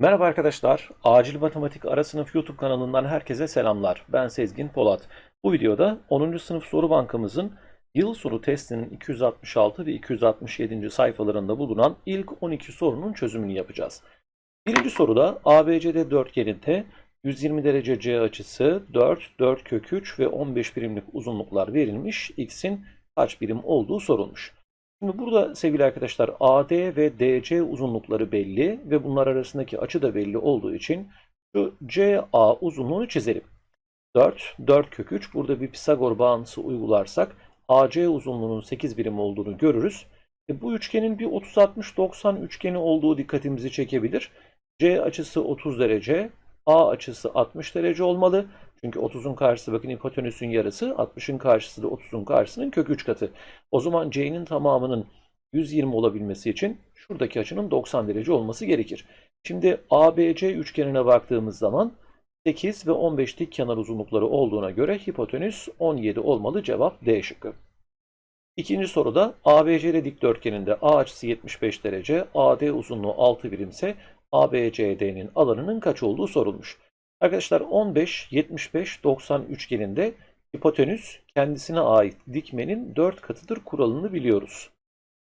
Merhaba arkadaşlar, Acil Matematik Ara Sınıf YouTube kanalından herkese selamlar. Ben Sezgin Polat. Bu videoda 10. sınıf soru bankamızın yıl soru testinin 266 ve 267. sayfalarında bulunan ilk 12 sorunun çözümünü yapacağız. Birinci soruda ABCD dörtgeninde 120 derece C açısı 4, 4 kök 3 ve 15 birimlik uzunluklar verilmiş. X'in kaç birim olduğu sorulmuş. Şimdi burada sevgili arkadaşlar AD ve DC uzunlukları belli ve bunlar arasındaki açı da belli olduğu için şu CA uzunluğunu çizelim. 4, 4 kök 3. Burada bir Pisagor bağıntısı uygularsak AC uzunluğunun 8 birim olduğunu görürüz. E bu üçgenin bir 30-60-90 üçgeni olduğu dikkatimizi çekebilir. C açısı 30 derece, A açısı 60 derece olmalı. Çünkü 30'un karşısı bakın hipotenüsün yarısı, 60'ın karşısı da 30'un karşısının kök 3 katı. O zaman C'nin tamamının 120 olabilmesi için şuradaki açının 90 derece olması gerekir. Şimdi ABC üçgenine baktığımız zaman 8 ve 15 dik kenar uzunlukları olduğuna göre hipotenüs 17 olmalı. Cevap D şıkkı. İkinci soruda ABCD dikdörtgeninde A açısı 75 derece, AD uzunluğu 6 birimse ABCD'nin alanının kaç olduğu sorulmuş. Arkadaşlar 15, 75, 90 üçgeninde hipotenüs kendisine ait dikmenin 4 katıdır kuralını biliyoruz.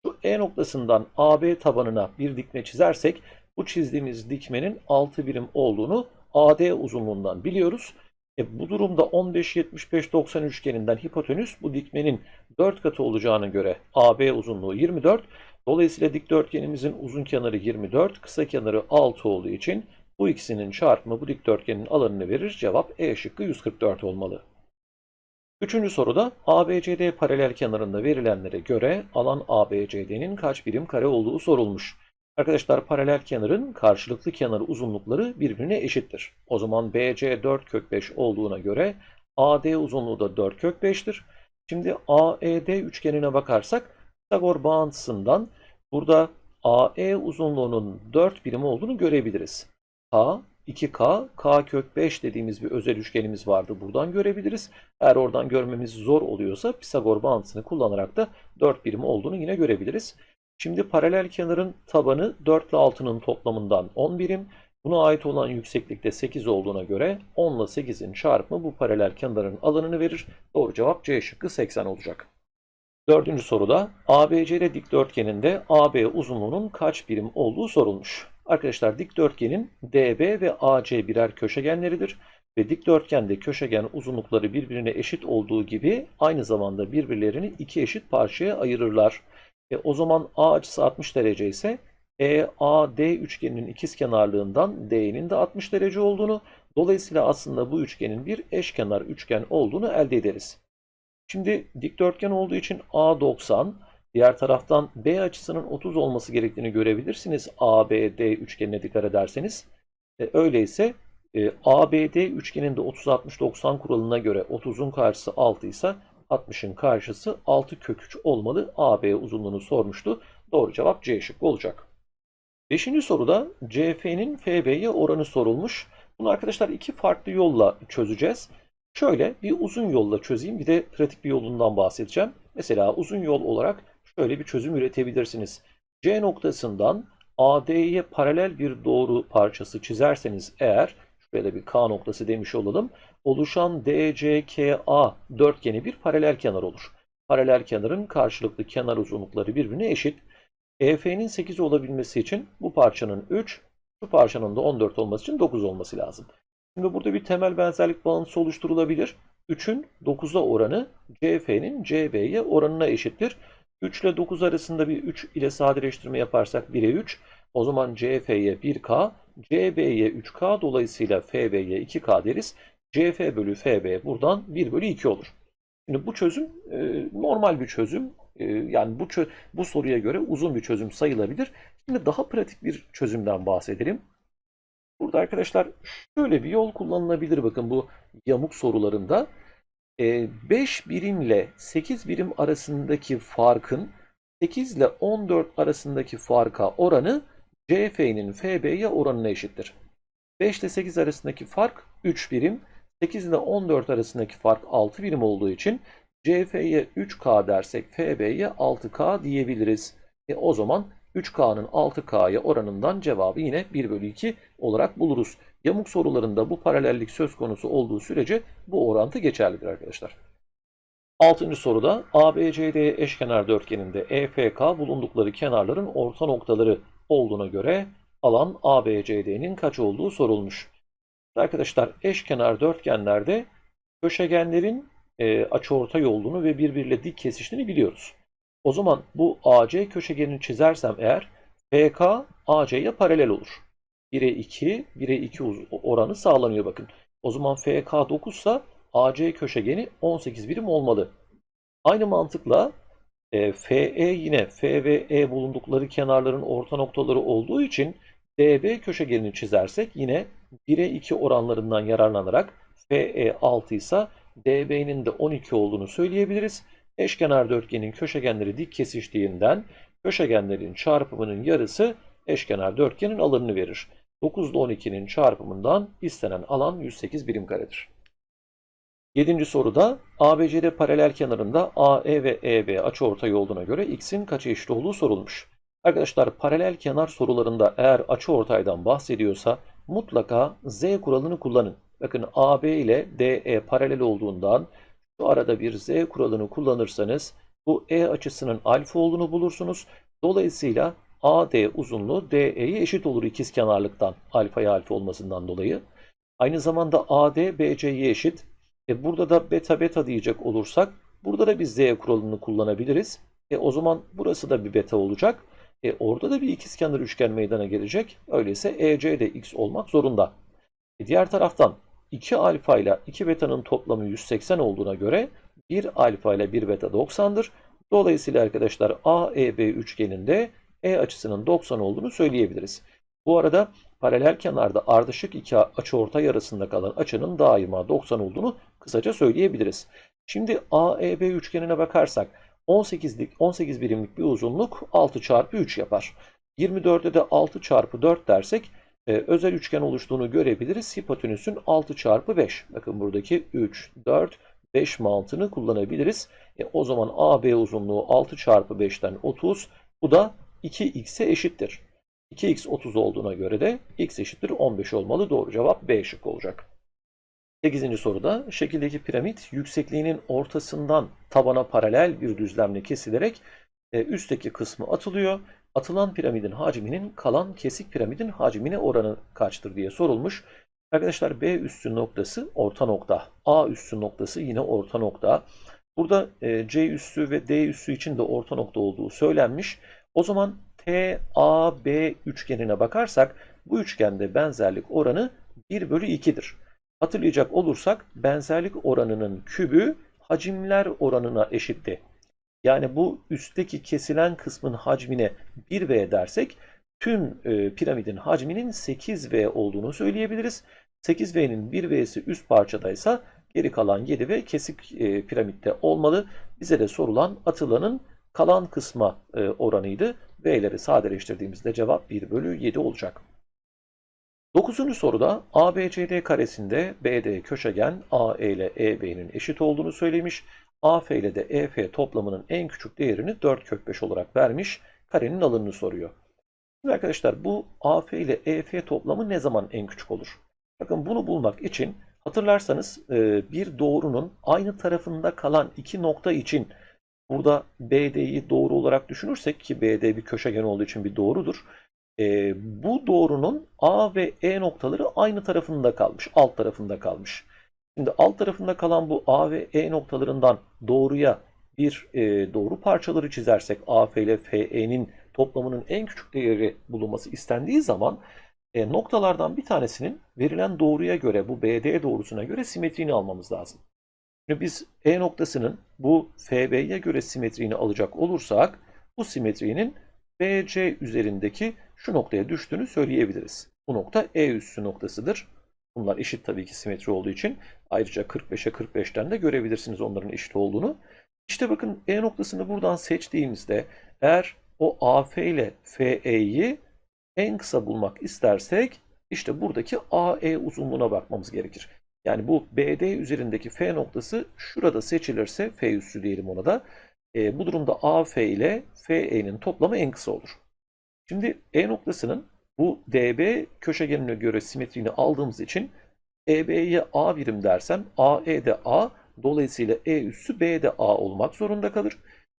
Şu E noktasından AB tabanına bir dikme çizersek bu çizdiğimiz dikmenin 6 birim olduğunu AD uzunluğundan biliyoruz. E bu durumda 15, 75, 90 üçgeninden hipotenüs bu dikmenin 4 katı olacağına göre AB uzunluğu 24. Dolayısıyla dikdörtgenimizin uzun kenarı 24, kısa kenarı 6 olduğu için bu ikisinin çarpımı bu dikdörtgenin alanını verir. Cevap E şıkkı 144 olmalı. Üçüncü soruda ABCD paralel kenarında verilenlere göre alan ABCD'nin kaç birim kare olduğu sorulmuş. Arkadaşlar paralel kenarın karşılıklı kenar uzunlukları birbirine eşittir. O zaman BC 4 kök 5 olduğuna göre AD uzunluğu da 4 kök 5'tir. Şimdi AED üçgenine bakarsak Pisagor bağıntısından burada AE uzunluğunun 4 birim olduğunu görebiliriz. K, 2K, K kök 5 dediğimiz bir özel üçgenimiz vardı. Buradan görebiliriz. Eğer oradan görmemiz zor oluyorsa Pisagor bağıntısını kullanarak da 4 birim olduğunu yine görebiliriz. Şimdi paralel kenarın tabanı 4 ile 6'nın toplamından 10 birim. Buna ait olan yükseklikte 8 olduğuna göre 10 ile 8'in çarpımı bu paralel kenarın alanını verir. Doğru cevap C şıkkı 80 olacak. Dördüncü soruda ABCD dikdörtgeninde AB uzunluğunun kaç birim olduğu sorulmuş. Arkadaşlar dikdörtgenin DB ve AC birer köşegenleridir ve dikdörtgende köşegen uzunlukları birbirine eşit olduğu gibi aynı zamanda birbirlerini iki eşit parçaya ayırırlar. E, o zaman A açısı 60 derece ise EAD üçgeninin ikizkenarlığından D'nin de 60 derece olduğunu, dolayısıyla aslında bu üçgenin bir eşkenar üçgen olduğunu elde ederiz. Şimdi dikdörtgen olduğu için A 90, diğer taraftan B açısının 30 olması gerektiğini görebilirsiniz. ABD üçgenine dikkat ederseniz. E, öyleyse e, ABD üçgeninde 30-60-90 kuralına göre 30'un karşısı 6 ise 60'ın karşısı 6 kök 3 olmalı. AB uzunluğunu sormuştu. Doğru cevap C şıkkı olacak. Beşinci soruda CF'nin FB'ye oranı sorulmuş. Bunu arkadaşlar iki farklı yolla çözeceğiz. Şöyle bir uzun yolla çözeyim bir de pratik bir yolundan bahsedeceğim. Mesela uzun yol olarak şöyle bir çözüm üretebilirsiniz. C noktasından AD'ye paralel bir doğru parçası çizerseniz eğer şuraya da bir K noktası demiş olalım. Oluşan DCKA dörtgeni bir paralel kenar olur. Paralel kenarın karşılıklı kenar uzunlukları birbirine eşit. EF'nin 8 olabilmesi için bu parçanın 3, şu parçanın da 14 olması için 9 olması lazım. Şimdi burada bir temel benzerlik bağıntısı oluşturulabilir. 3'ün 9'a oranı CF'nin CB'ye oranına eşittir. 3 ile 9 arasında bir 3 ile sadeleştirme yaparsak 1'e 3. O zaman CF'ye 1K, CB'ye 3K dolayısıyla FB'ye 2K deriz. CF bölü FB buradan 1 bölü 2 olur. Şimdi bu çözüm e, normal bir çözüm. E, yani bu çö- bu soruya göre uzun bir çözüm sayılabilir. Şimdi daha pratik bir çözümden bahsedelim. Burada arkadaşlar şöyle bir yol kullanılabilir bakın bu yamuk sorularında. 5 birimle 8 birim arasındaki farkın 8 ile 14 arasındaki farka oranı CF'nin FB'ye oranına eşittir. 5 ile 8 arasındaki fark 3 birim. 8 ile 14 arasındaki fark 6 birim olduğu için CF'ye 3K dersek FB'ye 6K diyebiliriz. E o zaman 3K'nın 6K'ya oranından cevabı yine 1 bölü 2 olarak buluruz. Yamuk sorularında bu paralellik söz konusu olduğu sürece bu orantı geçerlidir arkadaşlar. Altıncı soruda ABCD eşkenar dörtgeninde EFK bulundukları kenarların orta noktaları olduğuna göre alan ABCD'nin kaç olduğu sorulmuş. Arkadaşlar eşkenar dörtgenlerde köşegenlerin e, açıortay olduğunu ve birbiriyle dik kesiştiğini biliyoruz. O zaman bu AC köşegenini çizersem eğer FK AC'ye paralel olur. 1'e 2, 1'e 2 oranı sağlanıyor bakın. O zaman FK 9 ise AC köşegeni 18 birim olmalı. Aynı mantıkla e, FE yine F ve E bulundukları kenarların orta noktaları olduğu için DB köşegenini çizersek yine 1'e 2 oranlarından yararlanarak FE 6 ise DB'nin de 12 olduğunu söyleyebiliriz. Eşkenar dörtgenin köşegenleri dik kesiştiğinden köşegenlerin çarpımının yarısı eşkenar dörtgenin alanını verir. 9 ile 12'nin çarpımından istenen alan 108 birim karedir. Yedinci soruda ABCD paralel kenarında AE ve EB açıortay olduğuna göre x'in kaça eşit olduğu sorulmuş. Arkadaşlar paralel kenar sorularında eğer açıortaydan bahsediyorsa mutlaka z kuralını kullanın. Bakın AB ile DE paralel olduğundan şu arada bir z kuralını kullanırsanız bu e açısının alfa olduğunu bulursunuz. Dolayısıyla AD uzunluğu DE'ye eşit olur ikiz kenarlıktan alfaya alfa olmasından dolayı. Aynı zamanda AD BC'ye eşit. E burada da beta beta diyecek olursak burada da bir z kuralını kullanabiliriz. E o zaman burası da bir beta olacak. E orada da bir ikizkenar üçgen meydana gelecek. Öyleyse EC de x olmak zorunda. E diğer taraftan 2 alfa ile 2 beta'nın toplamı 180 olduğuna göre 1 alfa ile 1 beta 90'dır. Dolayısıyla arkadaşlar AEB üçgeninde E açısının 90 olduğunu söyleyebiliriz. Bu arada paralel kenarda ardışık iki açıortay arasında kalan açının daima 90 olduğunu kısaca söyleyebiliriz. Şimdi AEB üçgenine bakarsak 18'lik 18 birimlik bir uzunluk 6 çarpı 3 yapar. 24'e de 6 çarpı 4 dersek e, özel üçgen oluştuğunu görebiliriz. Hipotenüsün 6 çarpı 5. Bakın buradaki 3, 4, 5 mantığını kullanabiliriz. E, o zaman AB uzunluğu 6 çarpı 5'ten 30. Bu da 2x'e eşittir. 2x 30 olduğuna göre de x eşittir 15 olmalı. Doğru cevap B şık olacak. 8. soruda şekildeki piramit yüksekliğinin ortasından tabana paralel bir düzlemle kesilerek e, üstteki kısmı atılıyor. Atılan piramidin hacminin kalan kesik piramidin hacmine oranı kaçtır diye sorulmuş. Arkadaşlar B üssü noktası orta nokta. A üssü noktası yine orta nokta. Burada e, C üssü ve D üssü için de orta nokta olduğu söylenmiş. O zaman TAB üçgenine bakarsak bu üçgende benzerlik oranı 1 bölü 2'dir. Hatırlayacak olursak benzerlik oranının kübü hacimler oranına eşitti. Yani bu üstteki kesilen kısmın hacmine 1V dersek tüm e, piramidin hacminin 8V olduğunu söyleyebiliriz. 8V'nin 1V'si üst parçadaysa geri kalan 7V kesik e, piramitte olmalı. Bize de sorulan atılanın kalan kısma e, oranıydı. V'leri sadeleştirdiğimizde cevap 1 bölü 7 olacak. Dokuzuncu soruda ABCD karesinde BD köşegen AE ile EB'nin eşit olduğunu söylemiş. AF ile de EF toplamının en küçük değerini 4 kök 5 olarak vermiş. Karenin alanını soruyor. Şimdi arkadaşlar bu AF ile EF toplamı ne zaman en küçük olur? Bakın bunu bulmak için hatırlarsanız e, bir doğrunun aynı tarafında kalan iki nokta için burada BD'yi doğru olarak düşünürsek ki BD bir köşegen olduğu için bir doğrudur. E, bu doğrunun A ve E noktaları aynı tarafında kalmış, alt tarafında kalmış. Şimdi alt tarafında kalan bu A ve E noktalarından doğruya bir e, doğru parçaları çizersek AF ile FE'nin toplamının en küçük değeri bulunması istendiği zaman e, noktalardan bir tanesinin verilen doğruya göre bu BD doğrusuna göre simetriğini almamız lazım. Şimdi biz E noktasının bu FB'ye göre simetriğini alacak olursak bu simetriğinin BC üzerindeki şu noktaya düştüğünü söyleyebiliriz. Bu nokta E üssü noktasıdır. Bunlar eşit tabii ki simetri olduğu için. Ayrıca 45'e 45'ten de görebilirsiniz onların eşit olduğunu. İşte bakın E noktasını buradan seçtiğimizde eğer o AF ile FE'yi en kısa bulmak istersek işte buradaki AE uzunluğuna bakmamız gerekir. Yani bu BD üzerindeki F noktası şurada seçilirse F üssü diyelim ona da. E, bu durumda AF ile FE'nin toplamı en kısa olur. Şimdi E noktasının bu DB köşegenine göre simetriğini aldığımız için EB'ye A birim dersem AE de A, dolayısıyla E üssü B de A olmak zorunda kalır.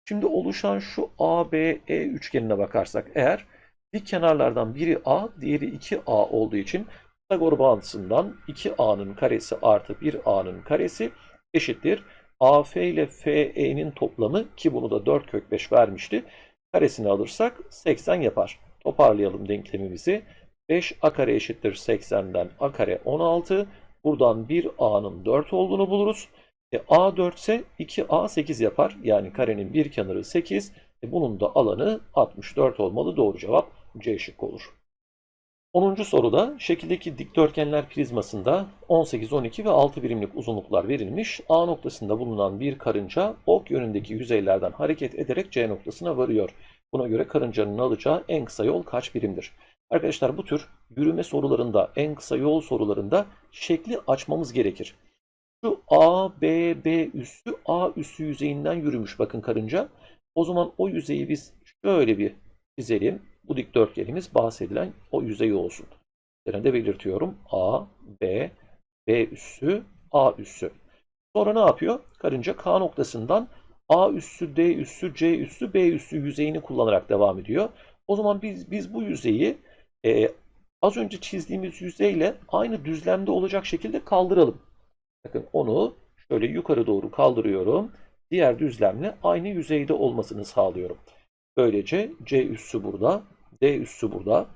Şimdi oluşan şu ABE üçgenine bakarsak eğer dik kenarlardan biri A, diğeri 2A olduğu için Pisagor bağıntısından 2A'nın karesi artı 1A'nın karesi eşittir. AF ile FE'nin toplamı ki bunu da 4 kök 5 vermişti. Karesini alırsak 80 yapar. Toparlayalım denklemimizi. 5a kare eşittir 80'den a kare 16. Buradan 1a'nın 4 olduğunu buluruz. E, a 4 ise 2a 8 yapar. Yani karenin bir kenarı 8. E, bunun da alanı 64 olmalı. Doğru cevap C şıkkı olur. 10. soruda şekildeki dikdörtgenler prizmasında 18, 12 ve 6 birimlik uzunluklar verilmiş. A noktasında bulunan bir karınca ok yönündeki yüzeylerden hareket ederek C noktasına varıyor. Buna göre karıncanın alacağı en kısa yol kaç birimdir? Arkadaşlar bu tür yürüme sorularında, en kısa yol sorularında şekli açmamız gerekir. Şu A, B, B üssü A üssü yüzeyinden yürümüş bakın karınca. O zaman o yüzeyi biz şöyle bir çizelim. Bu dikdörtgenimiz bahsedilen o yüzey olsun. Üzerinde belirtiyorum. A, B, B üssü, A üssü. Sonra ne yapıyor? Karınca K noktasından A üssü, D üssü, C üssü, B üssü yüzeyini kullanarak devam ediyor. O zaman biz biz bu yüzeyi e, az önce çizdiğimiz yüzeyle aynı düzlemde olacak şekilde kaldıralım. Bakın onu şöyle yukarı doğru kaldırıyorum. Diğer düzlemle aynı yüzeyde olmasını sağlıyorum. Böylece C üssü burada, D üssü burada.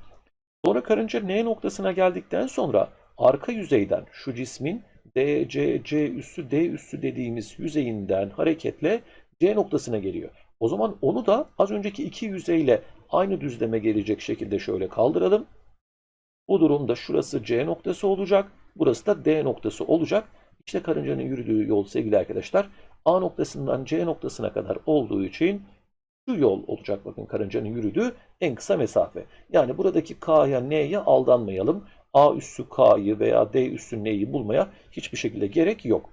Sonra karınca N noktasına geldikten sonra arka yüzeyden şu cismin D, C, C üssü, D üssü dediğimiz yüzeyinden hareketle C noktasına geliyor. O zaman onu da az önceki iki yüzeyle aynı düzleme gelecek şekilde şöyle kaldıralım. Bu durumda şurası C noktası olacak. Burası da D noktası olacak. İşte karıncanın yürüdüğü yol sevgili arkadaşlar A noktasından C noktasına kadar olduğu için şu yol olacak bakın karıncanın yürüdüğü en kısa mesafe. Yani buradaki K'ya N'ye aldanmayalım. A üssü K'yı veya D üssü N'yi bulmaya hiçbir şekilde gerek yok.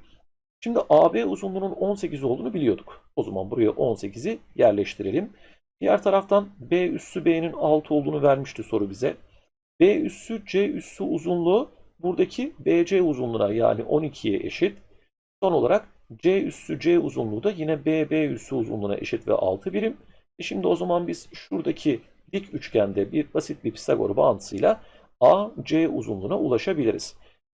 Şimdi AB uzunluğunun 18 olduğunu biliyorduk. O zaman buraya 18'i yerleştirelim. Diğer taraftan B üssü B'nin 6 olduğunu vermişti soru bize. B üssü C üssü uzunluğu buradaki BC uzunluğuna yani 12'ye eşit. Son olarak C üssü C uzunluğu da yine BB üssü uzunluğuna eşit ve 6 birim. E şimdi o zaman biz şuradaki dik üçgende bir basit bir Pisagor bağıntısıyla AC uzunluğuna ulaşabiliriz.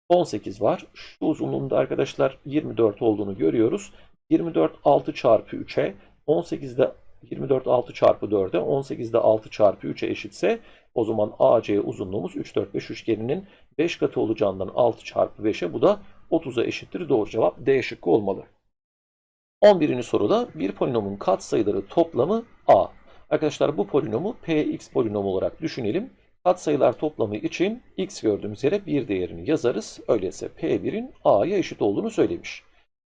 18 var. Şu uzunluğunda arkadaşlar 24 olduğunu görüyoruz. 24 6 çarpı 3'e 18'de 24 6 çarpı 4'e 18'de 6 çarpı 3'e eşitse o zaman AC uzunluğumuz 3 4 5 üçgeninin 5 katı olacağından 6 çarpı 5'e bu da 30'a eşittir. Doğru cevap D şıkkı olmalı. 11. soruda bir polinomun katsayıları toplamı A. Arkadaşlar bu polinomu Px polinomu olarak düşünelim. Katsayılar toplamı için x gördüğümüz yere bir değerini yazarız. Öyleyse P1'in A'ya eşit olduğunu söylemiş.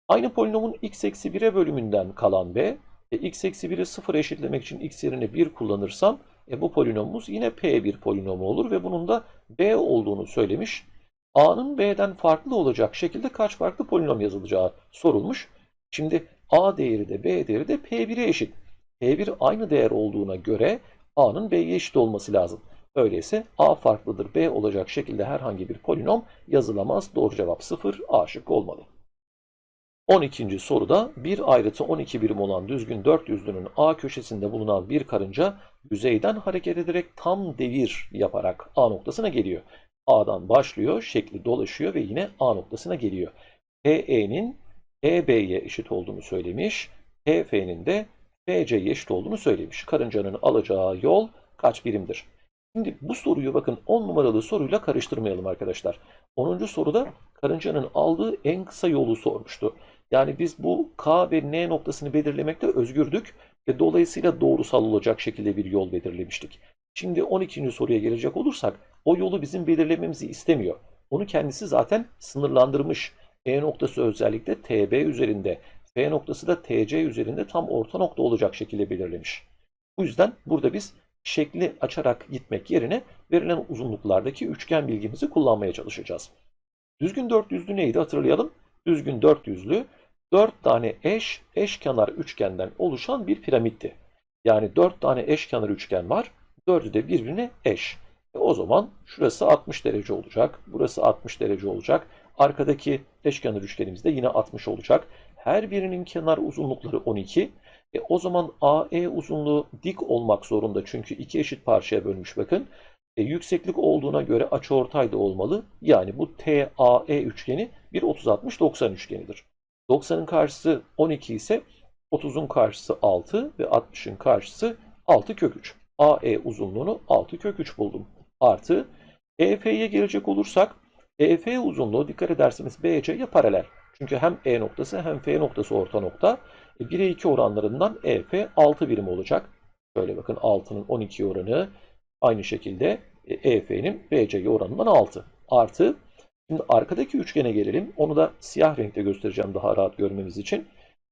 Aynı polinomun x eksi 1'e bölümünden kalan B, e, x eksi 1'i 0 eşitlemek için x yerine 1 kullanırsam e, bu polinomumuz yine P1 polinomu olur ve bunun da B olduğunu söylemiş. A'nın B'den farklı olacak şekilde kaç farklı polinom yazılacağı sorulmuş. Şimdi A değeri de B değeri de P1'e eşit. P1 aynı değer olduğuna göre A'nın B'ye eşit olması lazım. Öyleyse A farklıdır B olacak şekilde herhangi bir polinom yazılamaz. Doğru cevap 0 A şıkkı olmalı. 12. soruda bir ayrıtı 12 birim olan düzgün dört yüzlünün A köşesinde bulunan bir karınca yüzeyden hareket ederek tam devir yaparak A noktasına geliyor. A'dan başlıyor, şekli dolaşıyor ve yine A noktasına geliyor. PE'nin EB'ye eşit olduğunu söylemiş. PF'nin de BC'ye eşit olduğunu söylemiş. Karıncanın alacağı yol kaç birimdir? Şimdi bu soruyu bakın 10 numaralı soruyla karıştırmayalım arkadaşlar. 10. soruda karıncanın aldığı en kısa yolu sormuştu. Yani biz bu K ve N noktasını belirlemekte özgürdük ve dolayısıyla doğrusal olacak şekilde bir yol belirlemiştik. Şimdi 12. soruya gelecek olursak o yolu bizim belirlememizi istemiyor. Onu kendisi zaten sınırlandırmış. E noktası özellikle TB üzerinde, F noktası da TC üzerinde tam orta nokta olacak şekilde belirlemiş. Bu yüzden burada biz şekli açarak gitmek yerine verilen uzunluklardaki üçgen bilgimizi kullanmaya çalışacağız. Düzgün dört yüzlü neydi hatırlayalım. Düzgün dört yüzlü dört tane eş, eşkenar üçgenden oluşan bir piramitti. Yani dört tane eşkenar üçgen var. 4'ü de birbirine eş. E o zaman şurası 60 derece olacak. Burası 60 derece olacak. Arkadaki eşkenar üçgenimiz de yine 60 olacak. Her birinin kenar uzunlukları 12. E o zaman AE uzunluğu dik olmak zorunda çünkü iki eşit parçaya bölmüş bakın. E, yükseklik olduğuna göre açıortay da olmalı. Yani bu TAE üçgeni bir 30-60-90 üçgenidir. 90'ın karşısı 12 ise 30'un karşısı 6 ve 60'ın karşısı 6 kök 3. AE uzunluğunu 6 kök 3 buldum. Artı EF'ye gelecek olursak EF uzunluğu dikkat ederseniz BC'ye paralel. Çünkü hem E noktası hem F noktası orta nokta. E, 1'e 2 oranlarından EF 6 birim olacak. Şöyle bakın 6'nın 12 oranı aynı şekilde e, EF'nin BC'ye oranından 6. Artı şimdi arkadaki üçgene gelelim. Onu da siyah renkte göstereceğim daha rahat görmemiz için.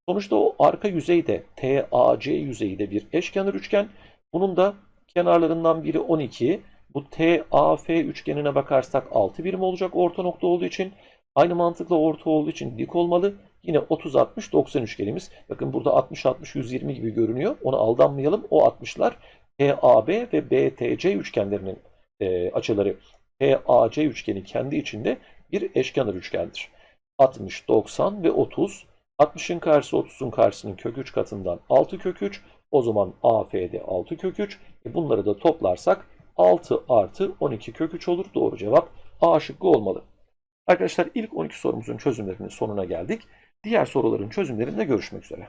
Sonuçta o arka yüzeyde TAC yüzeyi de bir eşkenar üçgen. Bunun da kenarlarından biri 12. Bu TAF üçgenine bakarsak 6 birim olacak orta nokta olduğu için. Aynı mantıkla orta olduğu için dik olmalı. Yine 30-60-90 üçgenimiz. Bakın burada 60-60-120 gibi görünüyor. Ona aldanmayalım. O 60'lar TAB ve BTC üçgenlerinin e, açıları. TAC üçgeni kendi içinde bir eşkenar üçgendir. 60, 90 ve 30. 60'ın karşısı 30'un karşısının kök 3 katından 6 kök 3. O zaman AF'de 6 kök 3. E bunları da toplarsak 6 artı 12 kök 3 olur. Doğru cevap A şıkkı olmalı. Arkadaşlar ilk 12 sorumuzun çözümlerinin sonuna geldik. Diğer soruların çözümlerinde görüşmek üzere.